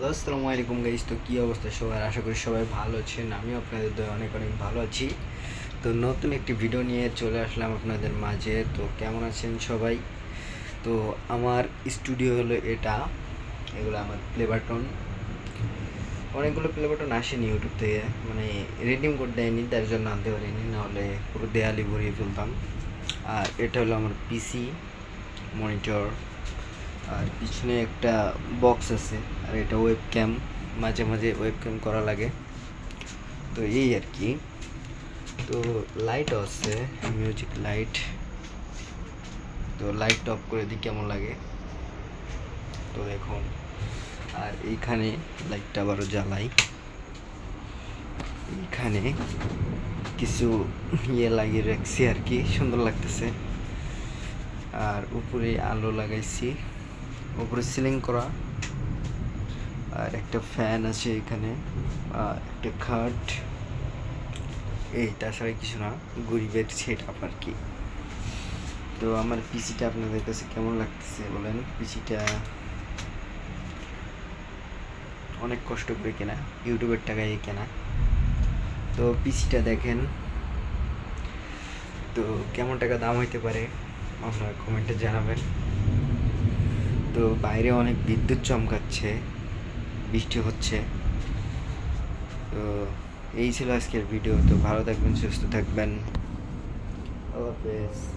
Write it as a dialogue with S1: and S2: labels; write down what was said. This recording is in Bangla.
S1: আসসালামু আলাইকুম গাইস তো কী অবস্থা সবার? আশা করি সবাই ভালো আছেন। আমিও আপনাদের দয়ে অনেক অনেক ভালো আছি। তো নতুন একটি ভিডিও নিয়ে চলে আসলাম আপনাদের মাঝে। তো কেমন আছেন সবাই? তো আমার স্টুডিও হলো এটা। এগুলো আমার প্লে বাটন অনেকগুলো প্লে বাটন আসেনি ইউটিউব থেকে। মানে রেডিং কোড দেয়নি, তার জন্য আনতে পারিনি। নাহলে পুরো দেয়ালি ভরিয়ে ফেলতাম। আর এটা হলো আমার পিসি মনিটর আর পিছনে একটা বক্স আছে, আর এটা ওয়েব ক্যাম মাঝে মাঝে ওয়েব ক্যাম করা লাগে। তো এই আর কি। তো লাইটও আছে মিউজিক লাইট তো লাইট অফ করে দিই, কেমন লাগে? তো দেখুন, আর এইখানে লাইটটা আবারও জ্বালাই। এইখানে কিছু ইয়ে লাগিয়ে রাখছি আর কি, সুন্দর লাগতেছে। আর উপরে আলো লাগাইছি। উপরে সিলিং করা। আর একটা ফ্যান আছে এখানে। আর একটা খাট। এই, তাছাড়া কিছু না, গরিবের সেট আর কি। তো আমার পিসিটা আপনাদের কাছে কেমন লাগতেছে বলেন? পিসিটা অনেক কষ্ট করে কেনা, ইউটিউবের টাকায় কেনা। তো পিসিটা দেখেন। তো কেমন টাকা দাম হইতে পারে, আপনারা কমেন্টে জানাবেন। তো বাইরে অনেক বিদ্যুৎ চমকাচ্ছে, বৃষ্টি হচ্ছে। তো এই ছিল আজকের ভিডিও। তো ভালো থাকবেন, সুস্থ থাকবেন। আল্লাহ হাফেজ।